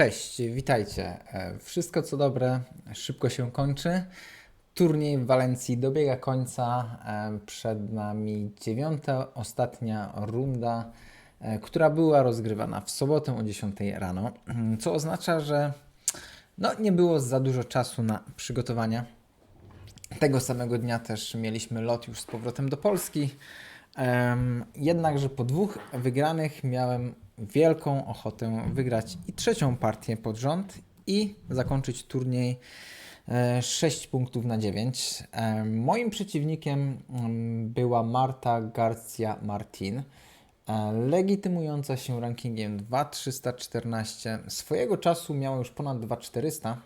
Cześć, witajcie. E, Wszystko co dobre szybko się kończy. Turniej w Walencji dobiega końca. E, Przed nami dziewiąta, ostatnia runda, e, która była rozgrywana w sobotę o 10 rano, co oznacza, że no, nie było za dużo czasu na przygotowania. Tego samego dnia też mieliśmy lot już z powrotem do Polski. Jednakże po dwóch wygranych miałem wielką ochotę wygrać i trzecią partię pod rząd i zakończyć turniej e, 6 punktów na 9. Em, Moim przeciwnikiem mm, była Marta Garcia Martin, e, legitymująca się rankingiem 2314. Swojego czasu miała już ponad 2400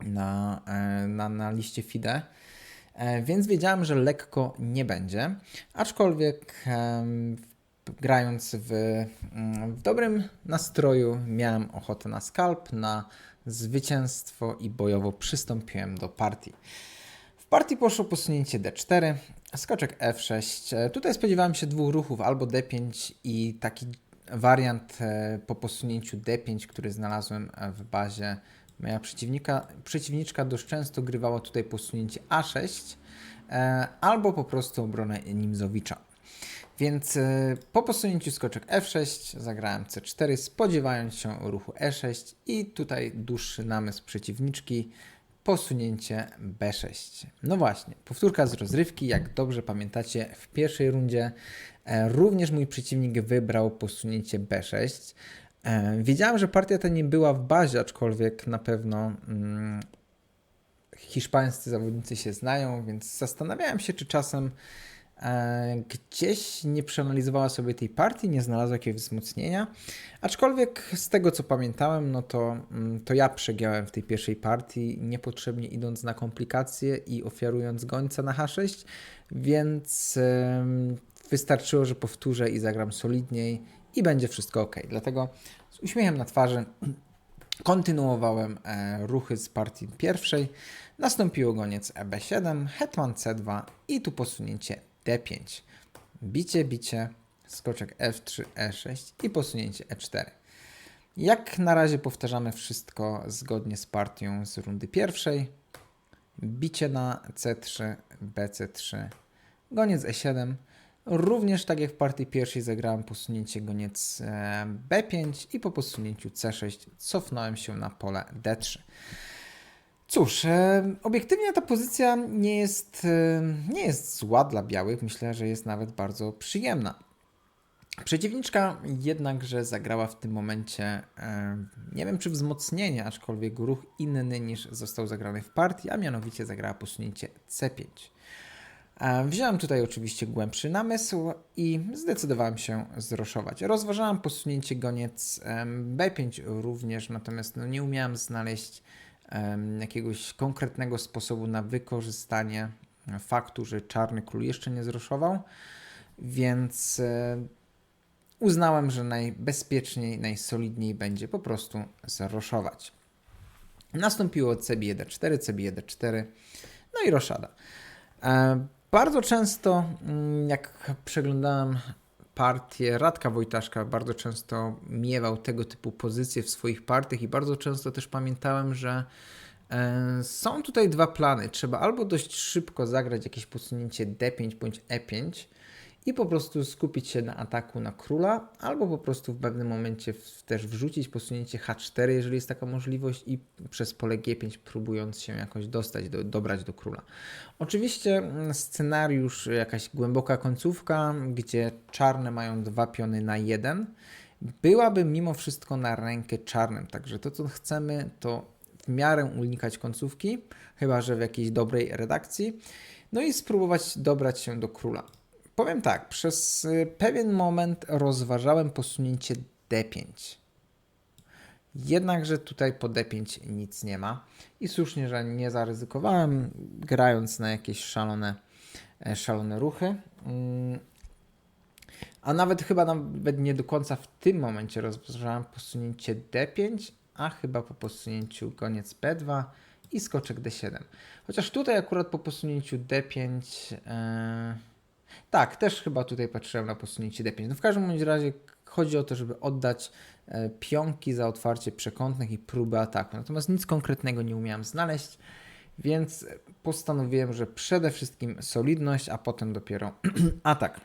na, e, na, na liście FIDE, e, więc wiedziałem, że lekko nie będzie. Aczkolwiek grając w, mm, w dobrym nastroju, miałem ochotę na skalp, na zwycięstwo i bojowo przystąpiłem do partii. W partii poszło posunięcie D4, skoczek F6. E, Tutaj spodziewałem się dwóch ruchów, albo D5 i taki wariant e, po posunięciu D5, który znalazłem e, w bazie moja przeciwnika. Przeciwniczka dość często grywała tutaj posunięcie A6, e, albo po prostu obronę Nimzowicza. Więc e, po posunięciu skoczek F6 zagrałem C4, spodziewając się ruchu E6 i tutaj dłuższy namysł przeciwniczki, posunięcie B6. No właśnie, powtórka z rozrywki, jak dobrze pamiętacie, w pierwszej rundzie e, również mój przeciwnik wybrał posunięcie B6. E, wiedziałem, że partia ta nie była w bazie, aczkolwiek na pewno mm, hiszpańscy zawodnicy się znają, więc zastanawiałem się, czy czasem e, gdzieś nie przeanalizowała sobie tej partii, nie znalazła jakiegoś wzmocnienia. Aczkolwiek z tego co pamiętałem, no to, mm, to ja przegiąłem w tej pierwszej partii, niepotrzebnie idąc na komplikacje i ofiarując gońca na H6, więc wystarczyło, że powtórzę i zagram solidniej i będzie wszystko ok. Dlatego z uśmiechem na twarzy kontynuowałem e, ruchy z partii pierwszej. Nastąpiło goniec EB7, hetman C2 i tu posunięcie D5. Bicie, bicie, skoczek F3, E6 i posunięcie E4. Jak na razie powtarzamy wszystko zgodnie z partią z rundy pierwszej. Bicie na C3, BC3, goniec E7. Również tak jak w partii pierwszej zagrałem posunięcie goniec e, B5 i po posunięciu C6 cofnąłem się na pole D3. Cóż, e, obiektywnie ta pozycja nie jest, e, nie jest zła dla białych. Myślę, że jest nawet bardzo przyjemna. Przeciwniczka jednakże zagrała w tym momencie, nie wiem czy wzmocnienie, aczkolwiek ruch inny niż został zagrany w partii, a mianowicie zagrała posunięcie C5. E, Wziąłem tutaj oczywiście głębszy namysł i zdecydowałem się zroszować. Rozważałem posunięcie goniec em, B5 również, natomiast no, nie umiałem znaleźć jakiegoś konkretnego sposobu na wykorzystanie faktu, że czarny król jeszcze nie zroszował, więc e, uznałem, że najbezpieczniej, najsolidniej będzie po prostu zroszować. Nastąpiło CB 1-4, CB 1-4, no i roszada. Bardzo często, mm, jak przeglądałem partię Radka Wojtaszka, bardzo często miewał tego typu pozycje w swoich partiach i bardzo często też pamiętałem, że e, są tutaj dwa plany. Trzeba albo dość szybko zagrać jakieś posunięcie D5 bądź E5 i po prostu skupić się na ataku na króla, albo po prostu w pewnym momencie w, też wrzucić posunięcie H4, jeżeli jest taka możliwość, i przez pole G5 próbując się jakoś dostać, do, dobrać do króla. Oczywiście mm, scenariusz, jakaś głęboka końcówka, gdzie czarne mają dwa piony na jeden, byłaby mimo wszystko na rękę czarnym. Także to, co chcemy, to w miarę unikać końcówki, chyba że w jakiejś dobrej redakcji, no i spróbować dobrać się do króla. Powiem tak, przez y, pewien moment rozważałem posunięcie D5. Jednakże tutaj po D5 nic nie ma i słusznie, że nie zaryzykowałem, grając na jakieś szalone, e, szalone ruchy. Mm, A nawet chyba nawet nie do końca w tym momencie rozważałem posunięcie D5, a chyba po posunięciu goniec B2 i skoczek D7. Chociaż tutaj akurat po posunięciu D5. e, tak, też chyba tutaj patrzyłem na posunięcie D5. No w każdym bądź razie chodzi o to, żeby oddać e, pionki za otwarcie przekątnych i próbę ataku. Natomiast nic konkretnego nie umiałem znaleźć, więc postanowiłem, że przede wszystkim solidność, a potem dopiero atak.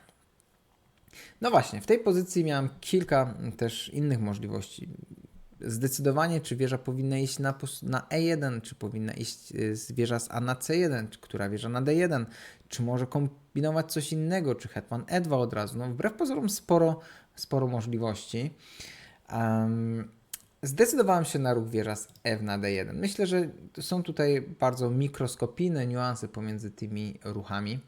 No właśnie, w tej pozycji miałem kilka też innych możliwości. Zdecydowanie, czy wieża powinna iść na, na E1, czy powinna iść y, z wieża z A na C1, czy która wieża na D1, czy może kombinować coś innego, czy hetman E2 od razu. No, wbrew pozorom sporo, sporo możliwości. Um, zdecydowałem się na ruch wieża z F na D1. Myślę, że są tutaj bardzo mikroskopijne niuanse pomiędzy tymi ruchami.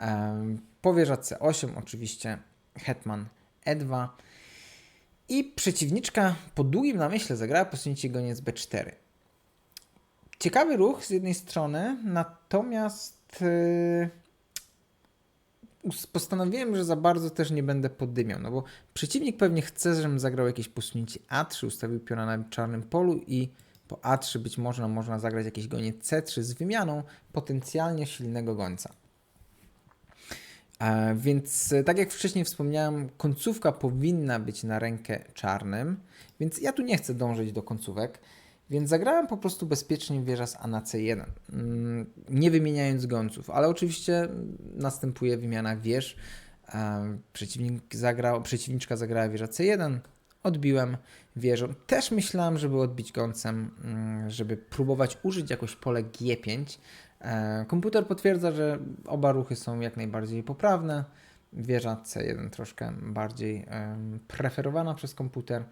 Um, po wieża C8 oczywiście hetman E2 i przeciwniczka po długim namyśle zagrała posunięcie goniec B4. Ciekawy ruch z jednej strony, natomiast yy, postanowiłem, że za bardzo też nie będę poddymiał, no bo przeciwnik pewnie chce, żebym zagrał jakieś posunięcie A3, ustawił piona na czarnym polu i po A3 być może można zagrać jakieś goniec C3 z wymianą potencjalnie silnego gońca. E, więc e, tak jak wcześniej wspomniałem, końcówka powinna być na rękę czarnym, więc ja tu nie chcę dążyć do końcówek, więc zagrałem po prostu bezpiecznie wieża z A na C1, mm, nie wymieniając gońców, ale oczywiście następuje wymiana wież. E, przeciwnik zagrał, przeciwniczka zagrała wieża C1, odbiłem wieżą. Też myślałem, żeby odbić gońcem, mm, żeby próbować użyć jakoś pole G5, E, komputer potwierdza, że oba ruchy są jak najbardziej poprawne. Wieża C1 troszkę bardziej preferowana przez komputer.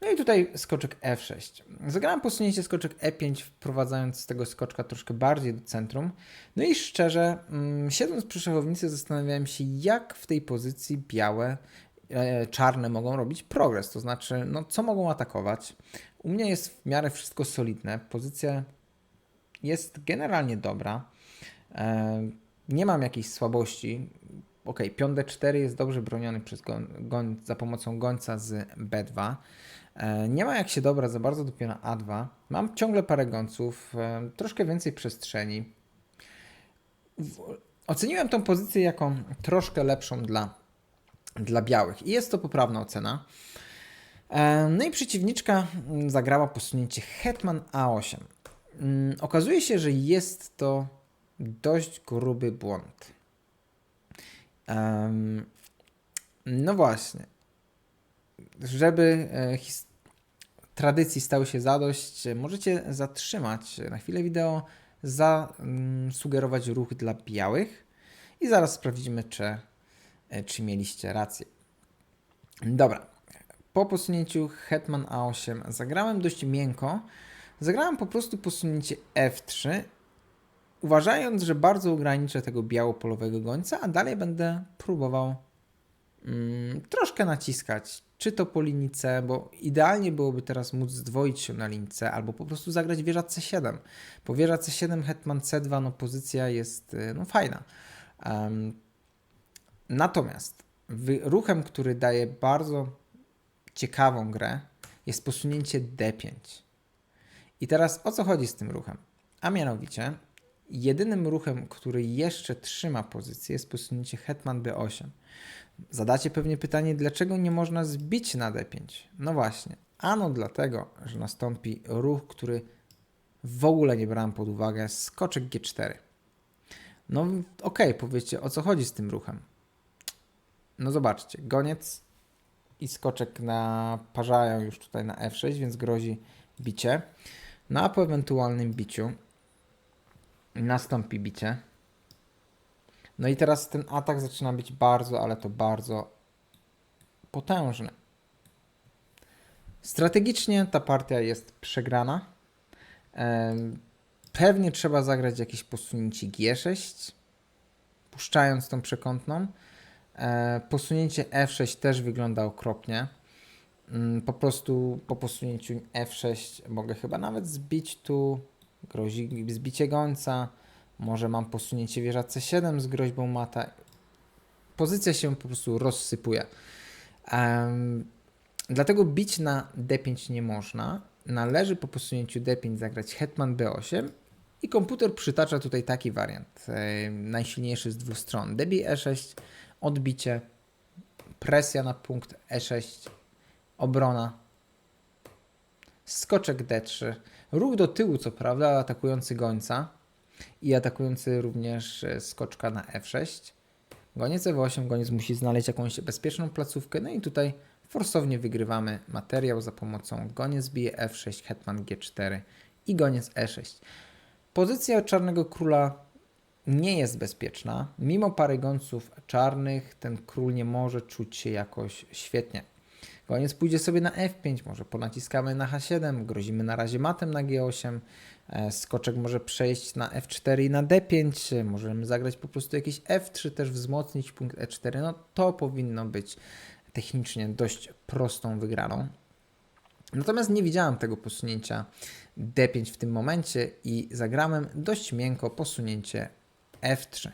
No i tutaj skoczek F6. Zagrałem posunięcie skoczek E5, wprowadzając tego skoczka troszkę bardziej do centrum. No i szczerze, mm, siedząc przy szachownicy, zastanawiałem się, jak w tej pozycji białe, e, czarne mogą robić progres. To znaczy, no, co mogą atakować. U mnie jest w miarę wszystko solidne. Pozycja jest generalnie dobra. E, nie mam jakiejś słabości. Ok, pion D4 jest dobrze broniony przez goń, za pomocą gońca z B2. E, nie ma jak się dobrać za bardzo do piona A2. Mam ciągle parę gońców, e, troszkę więcej przestrzeni. Oceniłem tą pozycję jako troszkę lepszą dla, dla białych i jest to poprawna ocena. No i przeciwniczka zagrała posunięcie Hetman A8. Mm, okazuje się, że jest to dość gruby błąd. No właśnie. Żeby e, tradycji stały się zadość, możecie zatrzymać na chwilę wideo, zasugerować ruch dla białych i zaraz sprawdzimy, czy, e, czy mieliście rację. Dobra. Po posunięciu Hetman A8 zagrałem dość miękko, Zagrałem po prostu posunięcie F3, uważając, że bardzo ograniczę tego białopolowego gońca, a dalej będę próbował mm, troszkę naciskać, czy to po linii C, bo idealnie byłoby teraz móc zdwoić się na linii C, albo po prostu zagrać wieża C7. Po wieża C7, hetman C2, no pozycja jest y, no, fajna. Um, natomiast ruchem, który daje bardzo ciekawą grę, jest posunięcie D5. I teraz o co chodzi z tym ruchem? A mianowicie, jedynym ruchem, który jeszcze trzyma pozycję, jest posunięcie hetman b8. Zadacie pewnie pytanie, dlaczego nie można zbić na d5? No właśnie, ano dlatego, że nastąpi ruch, który w ogóle nie brałem pod uwagę, skoczek g4. No okej, okay, powiedzcie, o co chodzi z tym ruchem? No zobaczcie, goniec i skoczek naparzają już tutaj na f6, więc grozi bicie. No po ewentualnym biciu nastąpi bicie. No i teraz ten atak zaczyna być bardzo, ale to bardzo potężny. Strategicznie ta partia jest przegrana. Pewnie trzeba zagrać jakieś posunięcie G6, puszczając tą przekątną. E, posunięcie F6 też wygląda okropnie. Mm, po prostu po posunięciu F6 mogę chyba nawet zbić tu, grozi zbicie gońca, może mam posunięcie wieża C7 z groźbą mata. Pozycja się po prostu rozsypuje. Um, dlatego bić na D5 nie można. Należy po posunięciu D5 zagrać hetman B8 i komputer przytacza tutaj taki wariant, najsilniejszy z dwóch stron. DB E6, odbicie, presja na punkt E6, obrona, skoczek D3, ruch do tyłu co prawda, atakujący gońca i atakujący również e, skoczka na F6. Goniec E8, goniec musi znaleźć jakąś bezpieczną placówkę, no i tutaj forsownie wygrywamy materiał za pomocą goniec bije F6, hetman G4 i goniec E6. Pozycja czarnego króla nie jest bezpieczna. Mimo pary gońców czarnych, ten król nie może czuć się jakoś świetnie. Goniec pójdzie sobie na F5, może ponaciskamy na H7, grozimy na razie matem na G8, e, skoczek może przejść na F4 i na D5, możemy zagrać po prostu jakieś F3, też wzmocnić punkt E4, no to powinno być technicznie dość prostą wygraną. Natomiast nie widziałem tego posunięcia D5 w tym momencie i zagrałem dość miękko posunięcie F3.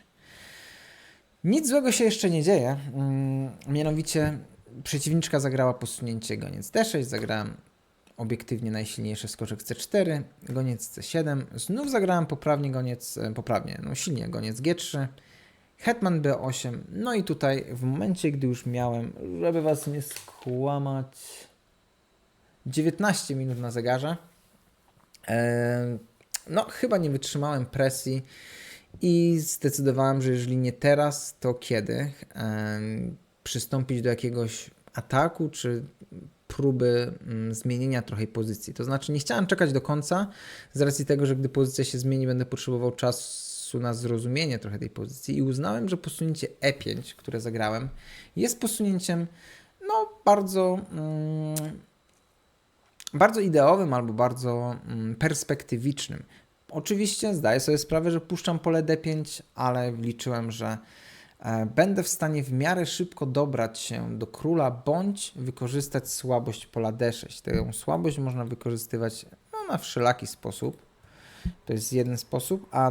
Nic złego się jeszcze nie dzieje. Mm, Mianowicie przeciwniczka zagrała posunięcie goniec D6, zagrałem obiektywnie najsilniejszy skoczek C4, goniec C7, znów zagrałem poprawnie goniec, e, poprawnie, no silnie goniec G3, hetman B8, no i tutaj w momencie, gdy już miałem, żeby was nie skłamać, 19 minut na zegarze, e, no chyba nie wytrzymałem presji i zdecydowałem, że jeżeli nie teraz, to kiedy? Przystąpić do jakiegoś ataku, czy próby mm, zmienienia trochę pozycji. To znaczy, nie chciałem czekać do końca, z racji tego, że gdy pozycja się zmieni, będę potrzebował czasu na zrozumienie trochę tej pozycji i uznałem, że posunięcie E5, które zagrałem, jest posunięciem no, bardzo, mm, bardzo ideowym albo bardzo mm, perspektywicznym. Oczywiście zdaję sobie sprawę, że puszczam pole D5, ale liczyłem, że będę w stanie w miarę szybko dobrać się do króla bądź wykorzystać słabość pola D6. Tę słabość można wykorzystywać no, na wszelaki sposób. To jest jeden sposób, a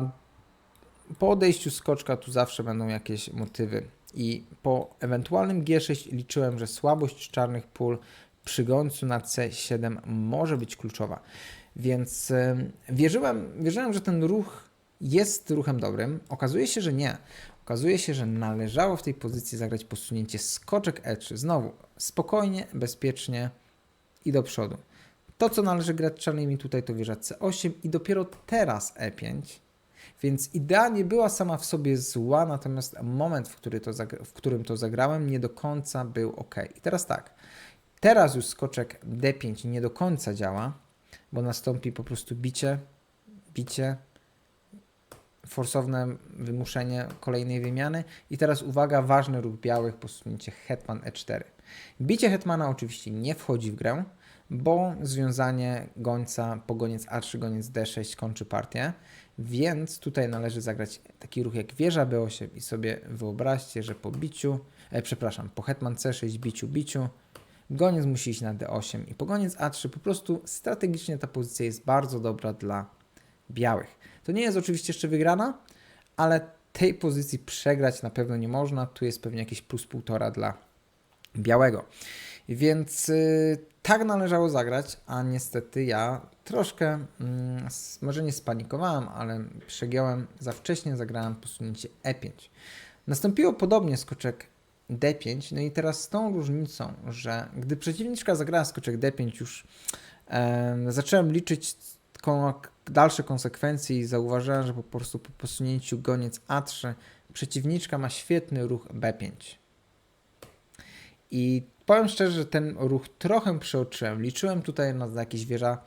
po odejściu skoczka tu zawsze będą jakieś motywy. I po ewentualnym G6 liczyłem, że słabość czarnych pól przy gońcu na C7 może być kluczowa. Więc em, wierzyłem, wierzyłem, że ten ruch jest ruchem dobrym. Okazuje się, że nie. Okazuje się, że należało w tej pozycji zagrać posunięcie skoczek E3. Znowu spokojnie, bezpiecznie i do przodu. To, co należy grać czarnymi tutaj, to wieża C8 i dopiero teraz E5. Więc idea nie była sama w sobie zła, natomiast moment, w, który to w którym to zagrałem, nie do końca był ok. I teraz tak. Teraz już skoczek D5 nie do końca działa, bo nastąpi po prostu bicie, bicie, forsowne wymuszenie kolejnej wymiany. I teraz uwaga, ważny ruch białych, posunięcie hetman E4. Bicie hetmana oczywiście nie wchodzi w grę, bo związanie gońca po goniec A3, goniec D6 kończy partię, więc tutaj należy zagrać taki ruch jak wieża B8 i sobie wyobraźcie, że po biciu, e, przepraszam, po hetman C6, biciu, biciu, goniec musi iść na D8 i po goniec A3 po prostu strategicznie ta pozycja jest bardzo dobra dla białych. To nie jest oczywiście jeszcze wygrana, ale tej pozycji przegrać na pewno nie można. Tu jest pewnie jakieś plus półtora dla białego. Więc y, tak należało zagrać, a niestety ja troszkę, mm, może nie spanikowałem, ale przegiąłem za wcześnie, zagrałem posunięcie E5. Nastąpiło podobnie skoczek D5, no i teraz z tą różnicą, że gdy przeciwniczka zagrała skoczek D5 już em, zacząłem liczyć dalsze konsekwencje i zauważyłem, że po prostu po posunięciu goniec A3 przeciwniczka ma świetny ruch B5. I powiem szczerze, że ten ruch trochę przeoczyłem. Liczyłem tutaj na jakieś wieża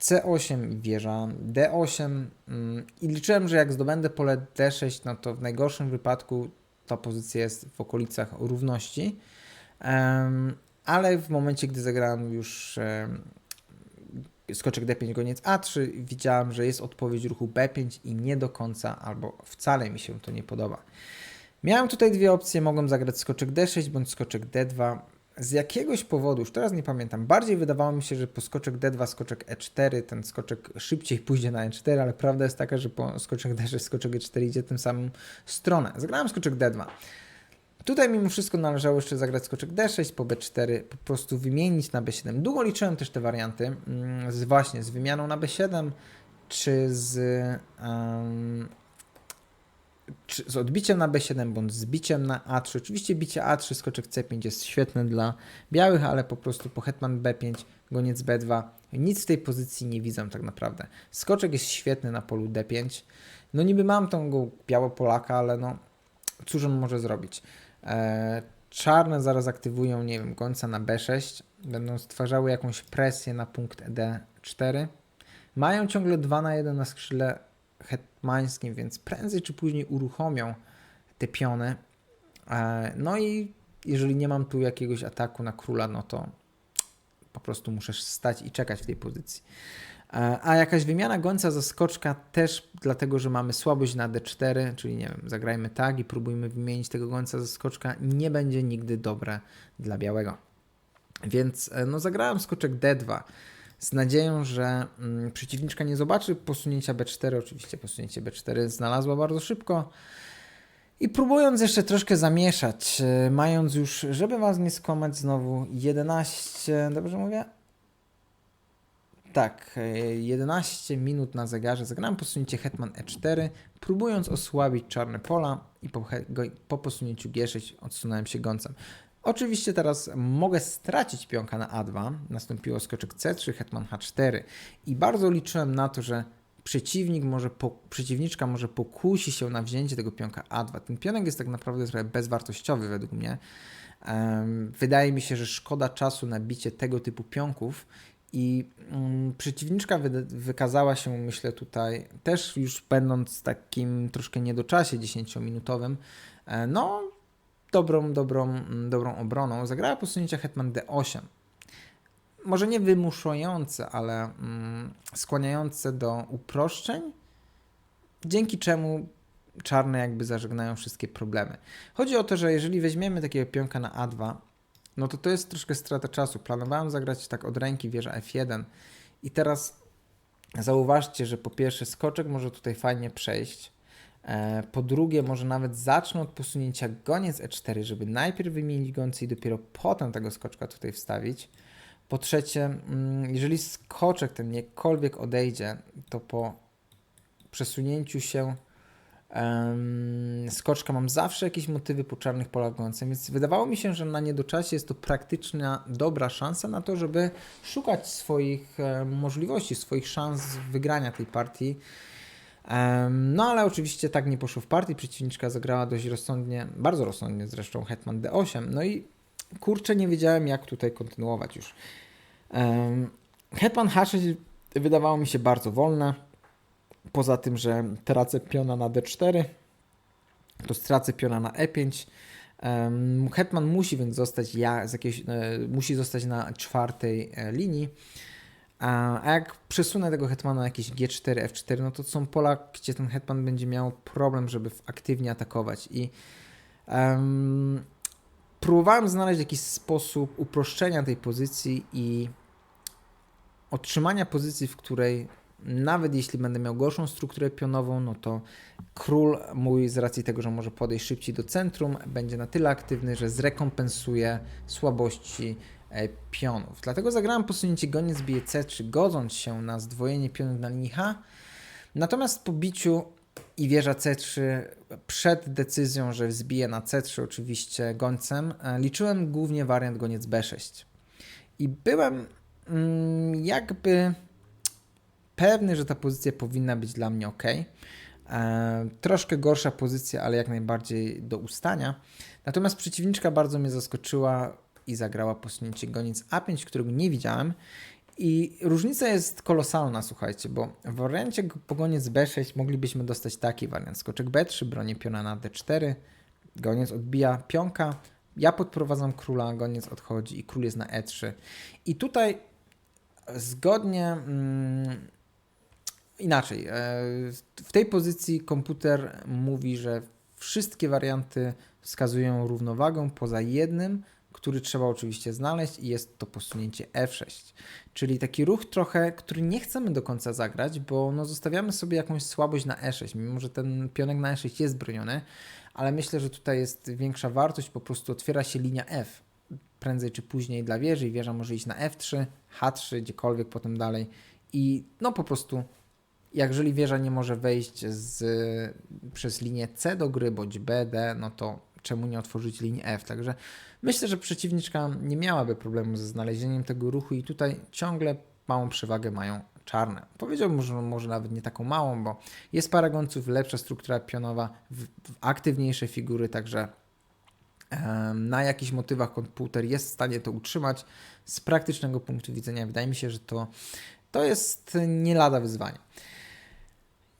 C8 i wieża D8 mm, i liczyłem, że jak zdobędę pole D6, no to w najgorszym wypadku ta pozycja jest w okolicach równości. Ale w momencie, gdy zagrałem już skoczek D5, goniec A3, widziałem, że jest odpowiedź ruchu B5 i nie do końca albo wcale mi się to nie podoba. Miałem tutaj dwie opcje, mogłem zagrać skoczek D6 bądź skoczek D2. Z jakiegoś powodu, już teraz nie pamiętam, bardziej wydawało mi się, że po skoczek D2, skoczek E4, ten skoczek szybciej pójdzie na E4, ale prawda jest taka, że po skoczek D6, skoczek E4 idzie tym samym stronę. Zagrałem skoczek D2. Tutaj mimo wszystko należało jeszcze zagrać skoczek D6, po B4 po prostu wymienić na B7. Długo liczyłem też te warianty, mm, z, właśnie z wymianą na B7, czy z, em, czy z odbiciem na B7 bądź z biciem na A3. Oczywiście bicie A3, skoczek C5 jest świetne dla białych, ale po prostu po hetman B5, goniec B2 nic w tej pozycji nie widzę tak naprawdę. Skoczek jest świetny na polu D5. No niby mam tą biało Polaka, ale no cóż on może zrobić. E, czarne zaraz aktywują, nie wiem, gońca na B6, będą stwarzały jakąś presję na punkt D4. Mają ciągle 2 na 1 na skrzydle hetmańskim, więc prędzej czy później uruchomią te piony. E, no i jeżeli nie mam tu jakiegoś ataku na króla, no to po prostu muszę stać i czekać w tej pozycji. E, a jakaś wymiana gońca za skoczka też dlatego, że mamy słabość na D4, czyli nie wiem, zagrajmy tak i próbujmy wymienić tego gońca za skoczka, nie będzie nigdy dobre dla białego. Więc e, no zagrałem skoczek D2 z nadzieją, że mm, przeciwniczka nie zobaczy posunięcia B4. Oczywiście posunięcie B4 znalazła bardzo szybko. I próbując jeszcze troszkę zamieszać, e, mając już, żeby was nie skłamać znowu, 11, dobrze mówię? Tak, 11 minut na zegarze. Zagrałem posunięcie Hetman E4, próbując osłabić czarne pola i po, po posunięciu G6 odsunąłem się gońcem. Oczywiście teraz mogę stracić pionka na A2. Nastąpiło skoczek C3, hetman H4 i bardzo liczyłem na to, że przeciwnik może po, przeciwniczka może pokusi się na wzięcie tego pionka A2. Ten pionek jest tak naprawdę trochę bezwartościowy według mnie. Um, wydaje mi się, że szkoda czasu na bicie tego typu pionków i um, przeciwniczka wy, wykazała się, myślę tutaj, też już będąc takim troszkę niedoczasie 10-minutowym, e, no dobrą, dobrą, mm, dobrą obroną. Zagrała posunięcia hetman d8. Może nie wymuszające, ale mm, skłaniające do uproszczeń, dzięki czemu czarne jakby zażegnają wszystkie problemy. Chodzi o to, że jeżeli weźmiemy takiego pionka na a2, no to to jest troszkę strata czasu. Planowałem zagrać tak od ręki wieża f1 i teraz zauważcie, że po pierwsze skoczek może tutaj fajnie przejść, E, po drugie, może nawet zacznę od posunięcia goniec e4, żeby najpierw wymienić gońcy i dopiero potem tego skoczka tutaj wstawić. Po trzecie, mm, jeżeli skoczek ten jakkolwiek odejdzie, to po przesunięciu się skoczka mam zawsze jakieś motywy po czarnych polach więc wydawało mi się, że na niedoczasie jest to praktyczna, dobra szansa na to, żeby szukać swoich możliwości, swoich szans wygrania tej partii. No ale oczywiście tak nie poszło w partii, przeciwniczka zagrała dość rozsądnie, bardzo rozsądnie zresztą Hetman D8, no i kurczę nie wiedziałem jak tutaj kontynuować już. Hetman H6 wydawało mi się bardzo wolne, poza tym, że tracę piona na D4, to stracę piona na E5, Hetman musi więc zostać ja z jakiejś, e, musi zostać na czwartej e, linii. A jak przesunę tego hetmana na jakieś G4, F4, no to są pola, gdzie ten hetman będzie miał problem, żeby aktywnie atakować. I um, próbowałem znaleźć jakiś sposób uproszczenia tej pozycji i otrzymania pozycji, w której nawet jeśli będę miał gorszą strukturę pionową, no to król mój z racji tego, że może podejść szybciej do centrum, będzie na tyle aktywny, że zrekompensuje słabości E, pionów. Dlatego zagrałem posunięcie goniec bije C3, godząc się na zdwojenie pionów na linii H. Natomiast po biciu i wieża C3 przed decyzją, że wzbije na C3 oczywiście gońcem, e, liczyłem głównie wariant goniec B6. I byłem mm, jakby pewny, że ta pozycja powinna być dla mnie ok. E, troszkę gorsza pozycja, ale jak najbardziej do ustania. Natomiast przeciwniczka bardzo mnie zaskoczyła i zagrała posunięcie goniec A5, którego nie widziałem. I różnica jest kolosalna, słuchajcie, bo w wariancie pogoniec B6 moglibyśmy dostać taki wariant. Skoczek B3, bronię piona na D4, goniec odbija pionka, ja podprowadzam króla, goniec odchodzi i król jest na E3. I tutaj zgodnie mm, inaczej. E, w tej pozycji komputer mówi, że wszystkie warianty wskazują równowagę poza jednym, który trzeba oczywiście znaleźć i jest to posunięcie F6. Czyli taki ruch trochę, który nie chcemy do końca zagrać, bo no zostawiamy sobie jakąś słabość na E6, mimo że ten pionek na E6 jest broniony, ale myślę, że tutaj jest większa wartość, po prostu otwiera się linia F prędzej czy później dla wieży i wieża może iść na F3, H3, gdziekolwiek potem dalej i no po prostu jeżeli wieża nie może wejść z, przez linię C do gry, bądź B, D, no to czemu nie otworzyć linii F? Także myślę, że przeciwniczka nie miałaby problemu ze znalezieniem tego ruchu i tutaj ciągle małą przewagę mają czarne. Powiedziałbym, że może nawet nie taką małą, bo jest parę gońców, lepsza struktura pionowa, w, w aktywniejsze figury, także na jakichś motywach komputer jest w stanie to utrzymać. Z praktycznego punktu widzenia wydaje mi się, że to, to jest nie lada wyzwanie.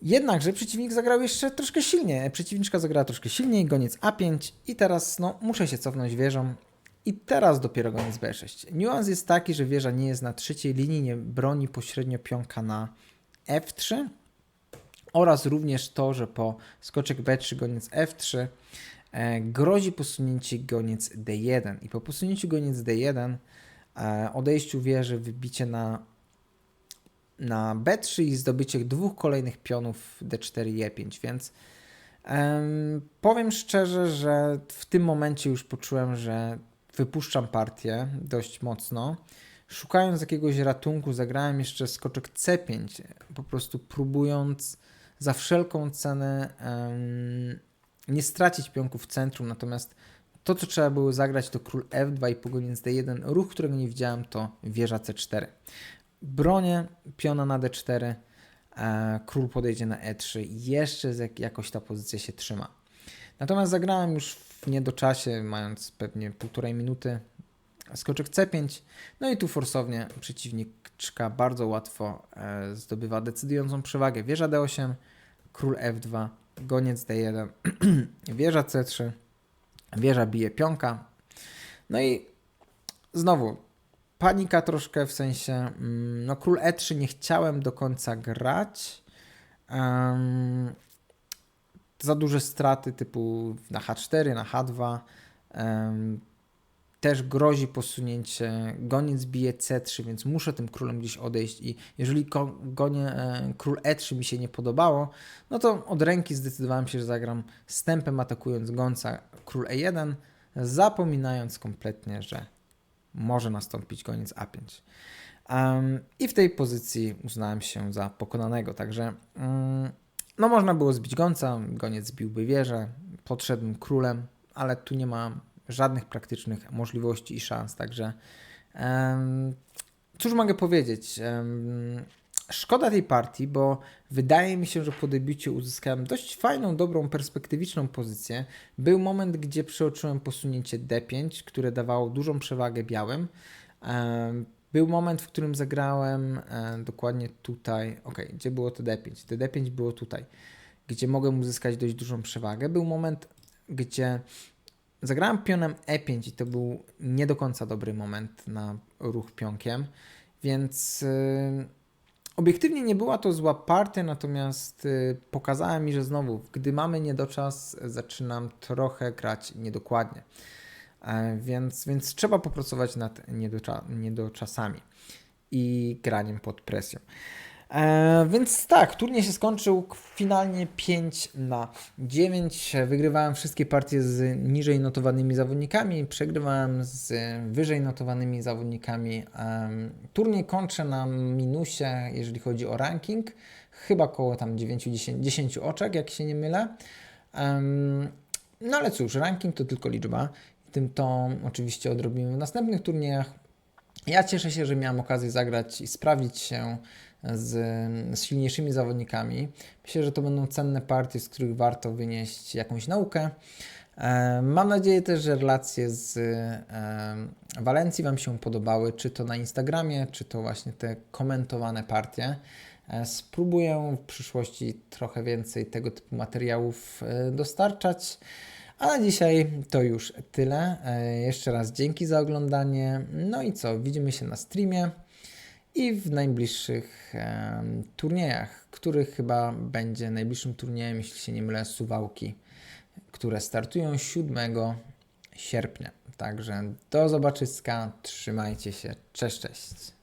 Jednakże przeciwnik zagrał jeszcze troszkę silniej. Przeciwniczka zagrała troszkę silniej, goniec A5 i teraz no, muszę się cofnąć wieżą i teraz dopiero goniec B6. Niuans jest taki, że wieża nie jest na trzeciej linii, nie broni pośrednio pionka na F3 oraz również to, że po skoczek B3 goniec F3 e, grozi posunięcie goniec D1 i po posunięciu goniec D1 e, odejściu wieży wybicie na na B3 i zdobycie dwóch kolejnych pionów D4 i E5, więc em, powiem szczerze, że w tym momencie już poczułem, że wypuszczam partię dość mocno. Szukając jakiegoś ratunku, zagrałem jeszcze skoczek C5, po prostu próbując za wszelką cenę em, nie stracić pionków w centrum, natomiast to, co trzeba było zagrać, to król F2 i pogoniec D1. Ruch, którego nie widziałem, to wieża C4 bronię piona na d4, e, król podejdzie na e3 jeszcze jak, jakoś ta pozycja się trzyma. Natomiast zagrałem już w niedoczasie, mając pewnie półtorej minuty, skoczek c5, no i tu forsownie przeciwniczka bardzo łatwo e, zdobywa decydującą przewagę. Wieża d8, król f2, goniec d1, wieża c3, wieża bije pionka, no i znowu panika troszkę, w sensie, mm, no król E3 nie chciałem do końca grać. Um, za duże straty typu na H4, na H2. Um, też grozi posunięcie, goniec bije C3, więc muszę tym królem gdzieś odejść i jeżeli gonie, e, król E3 mi się nie podobało, no to od ręki zdecydowałem się, że zagram stępem atakując gońca król E1, zapominając kompletnie, że może nastąpić koniec A5. Um, I w tej pozycji uznałem się za pokonanego, także um, no można było zbić gońca, goniec zbiłby wieżę, podszedł królem, ale tu nie ma żadnych praktycznych możliwości i szans, także um, cóż mogę powiedzieć? Szkoda tej partii, bo wydaje mi się, że po debiucie uzyskałem dość fajną, dobrą, perspektywiczną pozycję. Był moment, gdzie przeoczyłem posunięcie D5, które dawało dużą przewagę białym. Był moment, w którym zagrałem dokładnie tutaj. Ok, gdzie było to D5? To D5 było tutaj, gdzie mogłem uzyskać dość dużą przewagę. Był moment, gdzie zagrałem pionem E5 i to był nie do końca dobry moment na ruch pionkiem, więc Obiektywnie nie była to zła partia, natomiast y, pokazała mi, że znowu, gdy mamy niedoczas, zaczynam trochę grać niedokładnie. E, więc, więc trzeba popracować nad niedocza, niedoczasami i graniem pod presją. E, więc tak, turniej się skończył finalnie 5 na 9. Wygrywałem wszystkie partie z niżej notowanymi zawodnikami, przegrywałem z wyżej notowanymi zawodnikami. E, turniej kończę na minusie, jeżeli chodzi o ranking, chyba około tam 9-10 10 oczek, jak się nie mylę. E, no ale cóż, ranking to tylko liczba. Tym to oczywiście odrobimy w następnych turniejach. Ja cieszę się, że miałem okazję zagrać i sprawdzić się z, z silniejszymi zawodnikami. Myślę, że to będą cenne partie, z których warto wynieść jakąś naukę. E, mam nadzieję też, że relacje z e, Walencji Wam się podobały, czy to na Instagramie, czy to właśnie te komentowane partie. E, spróbuję w przyszłości trochę więcej tego typu materiałów dostarczać. A na dzisiaj to już tyle. Jeszcze raz dzięki za oglądanie. No i co? Widzimy się na streamie i w najbliższych e, turniejach, których chyba będzie najbliższym turniejem, jeśli się nie mylę, Suwałki, które startują 7 sierpnia. Także do zobaczyska, trzymajcie się, cześć, cześć.